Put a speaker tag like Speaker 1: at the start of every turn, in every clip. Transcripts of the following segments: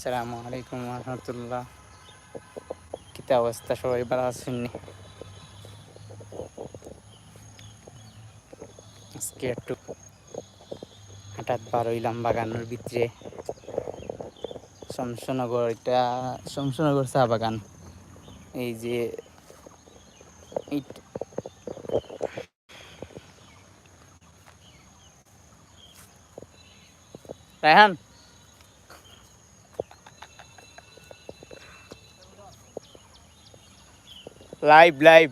Speaker 1: আসসালামু আলাইকুম রহমতুল্লাহ কিতা অবস্থা? সবাই ভালো আসেননি আজকে একটু হঠাৎ বার হইলাম বাগানের ভিতরে শমশনগর, এটা শমশনগর চা বাগান। এই যে রায়হান? Live live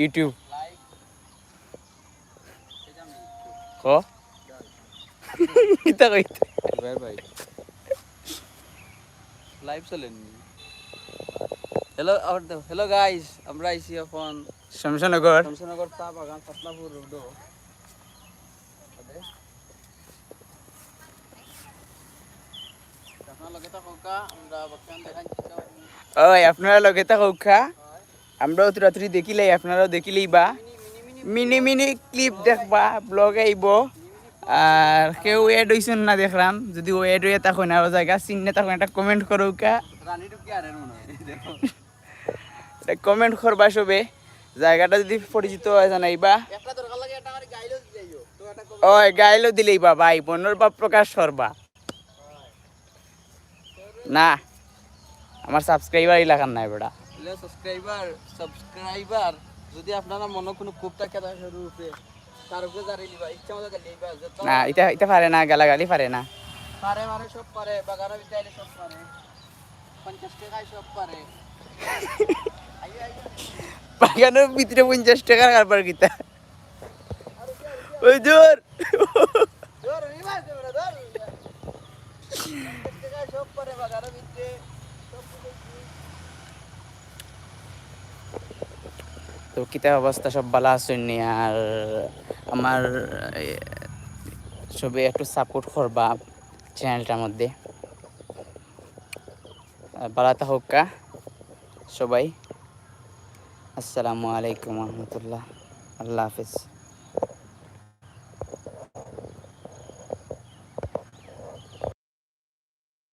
Speaker 1: YouTube. ক? কিতা কইতে।
Speaker 2: ভাই ভাই। লাইভ চলেন। হ্যালো হ্যালো গাইস আমরা আইছি এখন
Speaker 1: শমশনগর।
Speaker 2: শমশনগর চা বাগান পাতলাপুর রোড আপনার লগে তো হোকা আমরা বর্তমান দেখাচ্ছি।
Speaker 1: ওই আপনারা লগে তা আমরাও তো রাত্রি দেখিলাই, আপনারাও দেখিলেই বা। মিনি মিনি ক্লিপ দেখবা ব্লগ আইব আর কেউ এড হইছেন না দেখলাম যদি ও এড হয়ে তখন আরও জায়গা চিনে তখন একটা কমেন্ট
Speaker 2: মনে হয় দেখো
Speaker 1: কমেন্ট করবা সবে। জায়গাটা যদি পরিচিত হয় জানাইবা।
Speaker 2: করে
Speaker 1: ওই গাইলো দিলেই বা ভাই মনের বা প্রকাশ করবা। না, আমার সাবস্ক্রাইবার এলাকার নাই বেটা।
Speaker 2: সাবস্ক্রাইবার সাবস্ক্রাইবার যদি আপনারা মনে কোনো খুব থাকে তার রূপে তার উপরে দাঁড়িয়ে লিবা ইচ্ছা মতো গালি লিবা
Speaker 1: না এটা এটা পারে না গালাগালি পারে না।
Speaker 2: পারে মানে সব পারে বাগানা বিদ্যালয় সব পারে পঞ্চাশ টাকায় সব পারে।
Speaker 1: বাগানের ভিতরে পঞ্চাশ টাকার কারবার কিতা ওই জোর
Speaker 2: টাকায় সব পারে বাগানা
Speaker 1: তো কিতা অবস্থা সব ভালো আসেননি আর আমার সবে একটু সাপোর্ট করবা চ্যানেলটার মধ্যে। আর হোক্কা হোকা সবাই। আসসালামু আলাইকুম রহমতুল্লাহ। আল্লাহ হাফিজ।